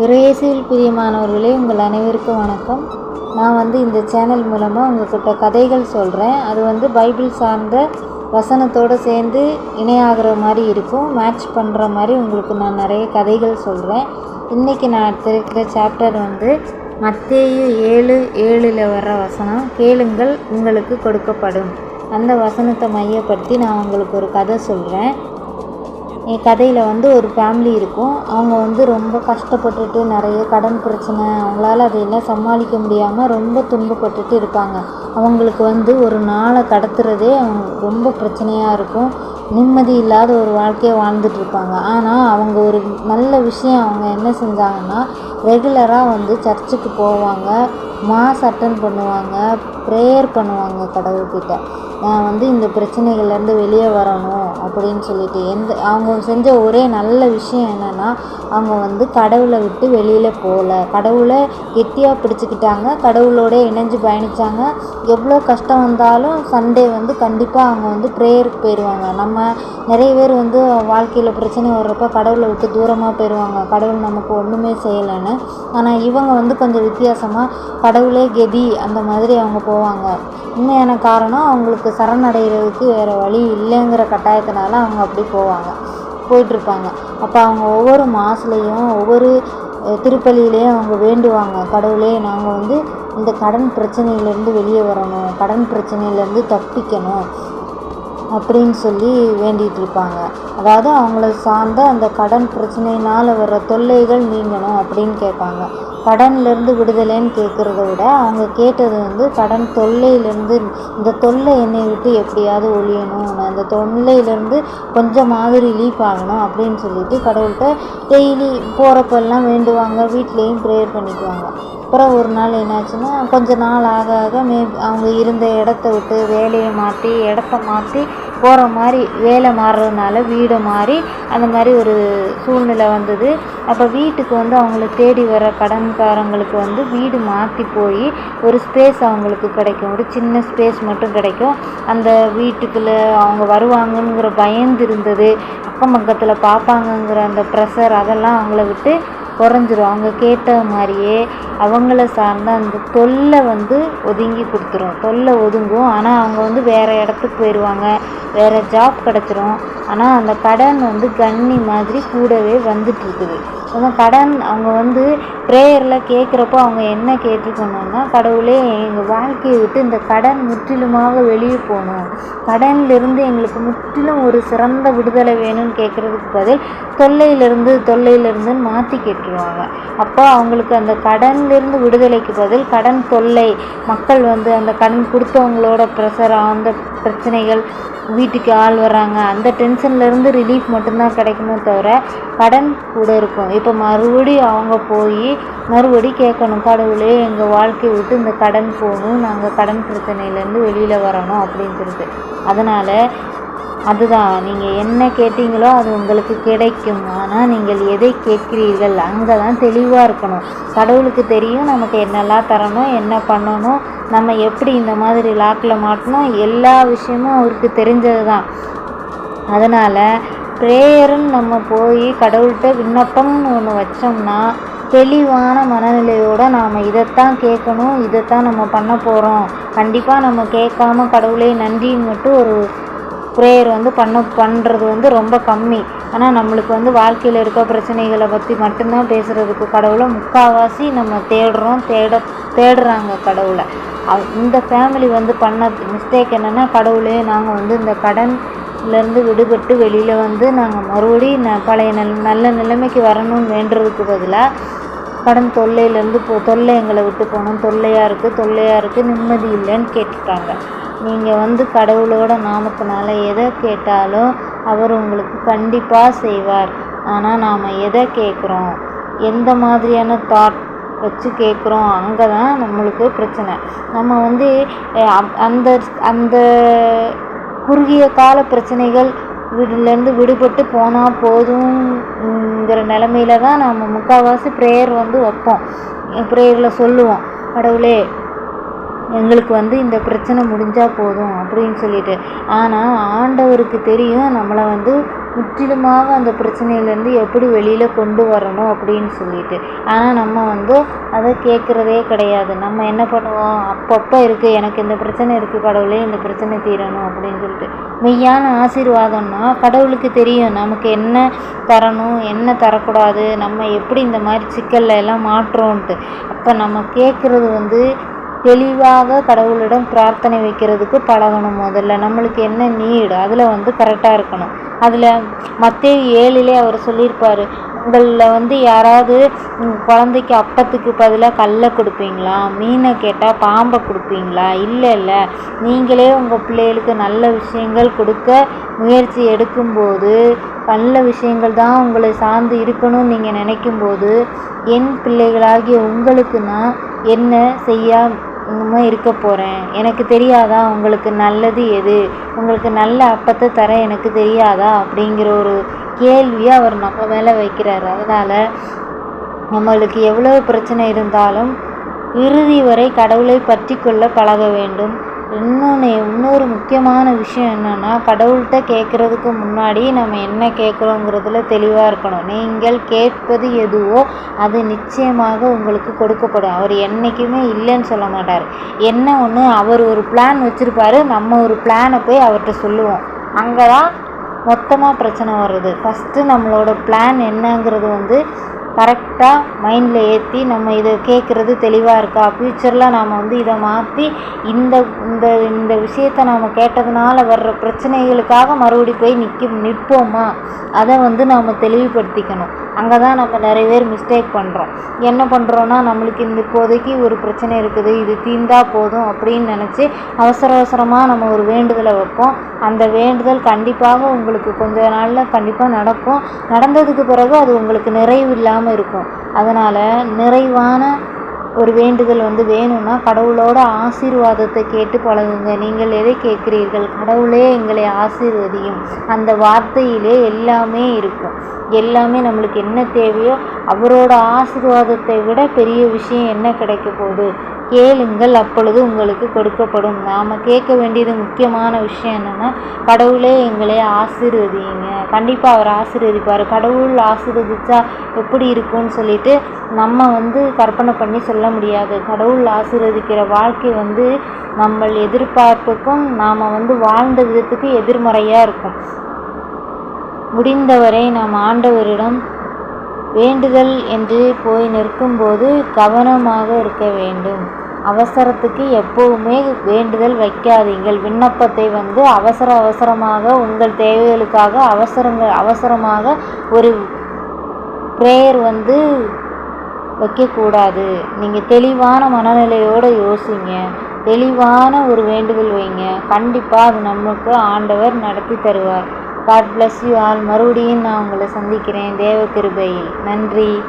இறையேசுவில் பிரியமானவர்களே உங்கள் அனைவருக்கும் வணக்கம். நான் வந்து இந்த சேனல் மூலமாக உங்கள்கிட்ட கதைகள் சொல்கிறேன் அது வந்து பைபிள் சார்ந்த வசனத்தோடு சேர்ந்து இணையாகிற மாதிரி இருக்கும். மேட்ச் பண்ணுற மாதிரி உங்களுக்கு நான் நிறைய கதைகள் சொல்கிறேன் இன்றைக்கி நான் எடுத்திருக்கிற சாப்டர் வந்து மத்தேயு ஏழு ஏழில் வர்ற வசனம் கேளுங்கள் உங்களுக்கு கொடுக்கப்படும். அந்த வசனத்தை மையப்படுத்தி நான் உங்களுக்கு ஒரு கதை சொல்கிறேன் கதையில் வந்து ஒரு ஃபேமிலி இருக்கும். அவங்க வந்து ரொம்ப கஷ்டப்பட்டுட்டு நிறைய கடன் பிரச்சனை அவங்களால அதையெல்லாம் சமாளிக்க முடியாமல் ரொம்ப துன்பப்பட்டுட்டு இருப்பாங்க. அவங்களுக்கு வந்து ஒரு நாளை கடத்துறதே அவங்க ரொம்ப பிரச்சனையாக இருக்கும். நிம்மதி இல்லாத ஒரு வாழ்க்கையை வாழ்ந்துட்டு இருப்பாங்க. ஆனால் அவங்க ஒரு நல்ல விஷயம் அவங்க என்ன செஞ்சாங்கன்னா ரெகுலராக வந்து சர்ச்சுக்கு போவாங்க. மாஸ் அட்டன் பண்ணுவாங்க ப்ரேயர் பண்ணுவாங்க கடவுள்கிட்ட. நான் வந்து இந்த பிரச்சனைகள்லேருந்து வெளியே வரணும் அப்படின்னு சொல்லிட்டு எந்த அவங்க செஞ்ச ஒரே நல்ல விஷயம் என்னென்னா அவங்க வந்து கடவுளை விட்டு வெளியில் போகல கடவுளை கெட்டியாக பிடிச்சிக்கிட்டாங்க கடவுளோட இணைஞ்சு பயணித்தாங்க எவ்வளோ கஷ்டம் வந்தாலும் சண்டே வந்து கண்டிப்பாக அவங்க வந்து ப்ரேயருக்கு போயிடுவாங்க நம்ம நிறைய பேர் வந்து வாழ்க்கையில் பிரச்சனை வர்றப்ப கடவுளை விட்டு தூரமாக போயிடுவாங்க கடவுள் நமக்கு ஒன்றுமே செய்யலைன்னு. ஆனால் இவங்க வந்து கொஞ்சம் வித்தியாசமாக கடவுளே கெதி அந்த மாதிரி அவங்க போவாங்க. உண்மையான காரணம்? அவங்களுக்கு சரணடைகிறதுக்கு வேறு வழி இல்லைங்கிற கட்டாயத்தினால அவங்க அப்படி போவாங்க. போயிட்டுருப்பாங்க. அப்போ அவங்க ஒவ்வொரு மாசுலேயும் ஒவ்வொரு திருப்பலியிலையும் அவங்க வேண்டுவாங்க. கடவுளே நாங்கள் வந்து இந்த கடன் பிரச்சனையிலேருந்து வெளியே வரணும். கடன் பிரச்சனையிலேருந்து தப்பிக்கணும் அப்படின்னு சொல்லி வேண்டிகிட்டு இருப்பாங்க அதாவது அவங்கள சார்ந்த அந்த கடன் பிரச்சனையினால் வர தொல்லைகள் நீங்கணும் அப்படின்னு கேட்பாங்க. கடன்லேருந்து விடுதலைன்னு கேட்குறத விட அவங்க கேட்டது வந்து கடன் தொல்லையிலேருந்து இந்த தொல்லை என்னை விட்டு எப்படியாவது ஒழியணும் நான் இந்த தொல்லையிலேருந்து கொஞ்சமாவது ரிலீஃப் ஆகணும் அப்படின்னு சொல்லிட்டு கடவுள்கிட்ட டெய்லி போகிறப்பெல்லாம் வேண்டுவாங்க வீட்லேயும் ப்ரேயர் பண்ணிக்குவாங்க. அப்புறம் ஒரு நாள் என்னாச்சுன்னா கொஞ்ச நாள் ஆக ஆக மே அவங்க இருந்த இடத்த விட்டு வேலையை மாற்றி இடத்த மாற்றி போகிற மாதிரி வேலை மாறுறதுனால வீடு மாறி அந்த மாதிரி ஒரு சூழ்நிலை வந்தது. அப்போ வீட்டுக்கு வந்து அவங்கள தேடி வர கடன்காரங்களுக்கு வந்து வீடு மாற்றி போய் ஒரு ஸ்பேஸ் அவங்களுக்கு கிடைக்கும். ஒரு சின்ன ஸ்பேஸ் மட்டும் கிடைக்கும். அந்த வீட்டுக்குள்ளே அவங்க வருவாங்கங்கிற பயந்து இருந்தது. அக்கம் பக்கத்தில் பார்ப்பாங்கங்கிற அந்த ப்ரெஷர் அதெல்லாம் அவங்கள விட்டு குறைஞ்சிரும். அவங்க கேட்ட மாதிரியே அவங்கள சார்ந்த அந்த தொல்லை வந்து ஒதுங்கி கொடுத்துரும். தொல்லை ஒதுங்கும். ஆனால் அவங்க வந்து வேறு இடத்துக்கு போயிடுவாங்க வேறு ஜாப் கிடச்சிரும். ஆனால் அந்த கடன் வந்து கன்னி மாதிரி கூடவே வந்துட்டுருக்குது அந்த கடன் அவங்க வந்து ப்ரேயரில் கேட்குறப்போ அவங்க என்ன கேட்டுருக்கணும்னா கடவுளே எங்கள் வாழ்க்கையை விட்டு இந்த கடன் முற்றிலுமாக வெளியே போகணும் கடன்லேருந்து எங்களுக்கு முற்றிலும் ஒரு சிறந்த விடுதலை வேணும்னு கேட்குறதுக்கு பதில் தொல்லையிலேருந்து தொல்லையிலிருந்துன்னு மாற்றி கேட்டுருவாங்க. அப்போ அவங்களுக்கு அந்த கடன்லேருந்து விடுதலைக்கு பதில் கடன் தொல்லை மக்கள் வந்து அந்த கடன் கொடுத்தவங்களோட ப்ரெஷர் அந்த பிரச்சனைகள் வீட்டுக்கு ஆள் வர்றாங்க அந்த டென்ஷன்லேருந்து ரிலீஃப் மட்டும்தான் கிடைக்குமே தவிர கடன் கூட இருக்கும். இப்போ மறுபடியும் அவங்க போய் மறுபடி கேட்கணும் கடவுளே எங்கள் வாழ்க்கையை விட்டு இந்த கடன் போகணும் நாங்கள் கடன் பிரச்சனையிலேருந்து வெளியில் வரணும் அப்படின்னு சொல்லிட்டு அதனால் அதுதான் நீங்கள் என்ன கேட்டீங்களோ அது உங்களுக்கு கிடைக்கும். ஆனால் நீங்கள் எதை கேட்கிறீர்கள் அங்கே தான் தெளிவாக இருக்கணும். கடவுளுக்கு தெரியும் நமக்கு என்னெல்லாம் தரணும் என்ன பண்ணணும் நம்ம எப்படி இந்த மாதிரி லாக்கில் மாட்டணும் எல்லா விஷயமும் அவருக்கு தெரிஞ்சது தான் அதனால் ப்ரேயருன்னு நம்ம போய் கடவுள்கிட்ட விண்ணப்பம்னு ஒன்று வச்சோம்னா தெளிவான மனநிலையோடு நாம் இதைத்தான் கேட்கணும் இதைத்தான் நம்ம பண்ண போகிறோம் கண்டிப்பாக நம்ம கேட்காம கடவுளே நன்றின்னு மட்டும் ஒரு ப்ரேயர் வந்து பண்ண பண்ணுறது வந்து ரொம்ப கம்மி. ஆனால் நம்மளுக்கு வந்து வாழ்க்கையில் இருக்க பிரச்சனைகளை பற்றி மட்டும்தான் பேசுகிறதுக்கு கடவுளை முக்கால்வாசி நம்ம தேடுறோம் தேட தேடுறாங்க கடவுளை. இந்த ஃபேமிலி வந்து பண்ண மிஸ்டேக் என்னென்னா கடவுளே நாங்கள் வந்து இந்த கடன் கடன்லேருந்து விடுபட்டு வெளியில் வந்து நாங்கள் மறுபடியும் ந பழைய நல் நல்ல நிலைமைக்கு வரணும்னு வேண்டுறதுக்கு பதிலாக கடன் தொல்லையிலேருந்து போ தொல்லை எங்களை விட்டு போகணும். தொல்லையாக இருக்குது தொல்லையாக இருக்குது நிம்மதி இல்லைன்னு கேட்டுட்டாங்க. நீங்கள் வந்து கடவுளோட நாமத்தினால எதை கேட்டாலும் அவர் உங்களுக்கு கண்டிப்பாக செய்வார். ஆனால் நாம் எதை கேட்குறோம் எந்த மாதிரியான தாட் வச்சு கேட்குறோம் அங்கே தான் நம்மளுக்கு பிரச்சனை. நம்ம வந்து அந்த அந்த குறுகிய கால பிரச்சனைகள் வீட்டிலேருந்து விடுபட்டு போனால் போதுங்கிற நிலமையில தான் நம்ம முக்கால்வாசி ப்ரேயர் வந்து வைப்போம். ப்ரேயரில் சொல்லுவோம் கடவுளே எங்களுக்கு வந்து இந்த பிரச்சனை முடிஞ்சால் போதும் அப்படின்னு சொல்லிட்டு. ஆனால் ஆண்டவருக்கு தெரியும் நம்மளை வந்து முற்றிலுமாக அந்த பிரச்சனையிலேருந்து எப்படி வெளியில் கொண்டு வரணும் அப்படின்னு சொல்லிட்டு. ஆனால் நம்ம வந்து அதை கேட்குறதே கிடையாது. நம்ம என்ன பண்ணுவோம்? அப்பப்போ இருக்குது எனக்கு இந்த பிரச்சனை இருக்குது கடவுளே இந்த பிரச்சனை தீரணும் அப்படின்னு சொல்லிட்டு. மெய்யான ஆசீர்வாதம்னா கடவுளுக்கு தெரியும். நமக்கு என்ன தரணும்? என்ன தரக்கூடாது? நம்ம எப்படி இந்த மாதிரி சிக்கலில் எல்லாம் மாற்றோன்ட்டு. அப்போ நம்ம கேட்குறது வந்து தெளிவாக கடவுளிடம் பிரார்த்தனை வைக்கிறதுக்கு பழகணும் முதல்ல. நம்மளுக்கு என்ன நீடு அதில் வந்து கரெக்டாக இருக்கணும். அதில் மற்ற ஏழுலே அவர் சொல்லியிருப்பார் உங்களில் வந்து யாராவது குழந்தைக்கு அப்பத்துக்கு பதிலாக கல்லை கொடுப்பீங்களா? மீனை கேட்டால் பாம்பை கொடுப்பீங்களா? இல்லை இல்லை. நீங்களே உங்கள் பிள்ளைகளுக்கு நல்ல விஷயங்கள் கொடுக்க முயற்சி எடுக்கும்போது நல்ல விஷயங்கள் தான் உங்களை சார்ந்து இருக்கணும்னு நீங்கள் நினைக்கும்போது என் பிள்ளைகளாகிய உங்களுக்கு நான் என்ன செய்ய இன்னுமே இருக்க போகிறேன் எனக்கு தெரியாதா? உங்களுக்கு நல்லது எது? உங்களுக்கு நல்ல அப்பத்தை தர எனக்கு தெரியாதா? அப்படிங்கிற ஒரு கேள்வியை அவர் நம்ம மேலே வைக்கிறார். அதனால் நம்மளுக்கு எவ்வளவு பிரச்சனை இருந்தாலும் இறுதி வரை கடவுளை பற்றி கொள்ள பழக வேண்டும். இன்னொன்று இன்னொரு முக்கியமான விஷயம் என்னென்னா கடவுள்கிட்ட கேட்குறதுக்கு முன்னாடி நம்ம என்ன கேட்குறோங்கிறதுல தெளிவாக இருக்கணும். நீங்கள் கேட்பது எதுவோ அது நிச்சயமாக உங்களுக்கு கொடுக்கப்படும். அவர் என்றைக்குமே இல்லைன்னு சொல்ல மாட்டார். என்ன ஒன்று அவர் ஒரு பிளான் வச்சுருப்பாரு. நம்ம ஒரு பிளானை போய் அவர்கிட்ட சொல்லுவோம். அங்கே தான் மொத்தமாக பிரச்சனை வருது. ஃபஸ்ட்டு நம்மளோட பிளான் என்னங்கிறது வந்து கரெக்டாக மைண்டில் ஏற்றி நம்ம இதை கேட்குறது தெளிவாக இருக்கா? ஃப்யூச்சரில் நாம் வந்து இதை மாற்றி இந்த இந்த இந்த விஷயத்த நாம் கேட்டதுனால வர்ற பிரச்சனைகளுக்காக மறுபடி போய் நிற்க நிற்போமா அதை வந்து நாம் தெளிவுபடுத்திக்கணும். அங்கே தான் நம்ம நிறைய பேர் மிஸ்டேக் பண்ணுறோம் என்ன பண்ணுறோன்னா நம்மளுக்கு இந்த இப்போதைக்கு ஒரு பிரச்சனை இருக்குது இது தீர்ந்தால் போதும் அப்படின்னு நினச்சி அவசர அவசரமாக நம்ம ஒரு வேண்டுதலை வைப்போம். அந்த வேண்டுதல் கண்டிப்பாக உங்களுக்கு கொஞ்ச நாளில் கண்டிப்பாக நடக்கும். நடந்ததுக்கு பிறகு அது உங்களுக்கு நிறைவு இல்லாமல் இருக்கும். அதனால் நிறைவான ஒரு வேண்டுதல் வந்து வேணும்னா கடவுளோட ஆசீர்வாதத்தை கேட்டு பழகுங்க. நீங்கள் எதை கேட்கிறீர்கள்? கடவுளே எங்களை ஆசீர்வதியும். அந்த வார்த்தையிலே எல்லாமே இருக்கும். எல்லாமே நம்மளுக்கு என்ன தேவையோ அவரோட ஆசீர்வாதத்தை விட பெரிய விஷயம் என்ன கிடைக்க போகுது? கேளுங்கள் அப்பொழுது உங்களுக்கு கொடுக்கப்படும். நாம் கேட்க வேண்டியது முக்கியமான விஷயம் என்னென்னா கடவுளே எங்களை ஆசீர்வதிங்க. கண்டிப்பாக அவர் ஆசீர்வதிப்பார். கடவுள் ஆசீர்வதிச்சா எப்படி இருக்கும்னு சொல்லிட்டு நம்ம வந்து கற்பனை பண்ணி சொல்ல முடியாது. கடவுள் ஆசீர்வதிக்கிற வாழ்க்கை வந்து நம்ம எதிர்பார்ப்புக்கும் நாம் வந்து வாழ்ந்த விதத்துக்கு எதிர்மறையாக இருக்கும். முடிந்தவரை நாம் ஆண்டவரிடம் வேண்டுதல் என்று போய் நிற்கும்போது கவனமாக இருக்க வேண்டும். அவசரத்துக்கு எப்போவுமே வேண்டுதல் வைக்காதீங்கள் விண்ணப்பத்தை வந்து அவசர அவசரமாக உங்கள் தேவைகளுக்காக அவசரங்கள் அவசரமாக ஒரு ப்ரேயர் வந்து வைக்கக்கூடாது. நீங்கள் தெளிவான மனநிலையோடு யோசிங்க. தெளிவான ஒரு வேண்டுதல் வைங்க. கண்டிப்பாக அது நமக்கு ஆண்டவர் நடத்தி தருவார். காட் பிளஸ் யூ ஆல் மறுபடியும் நான் உங்களை சந்திக்கிறேன். தேவ கிருபையில். நன்றி.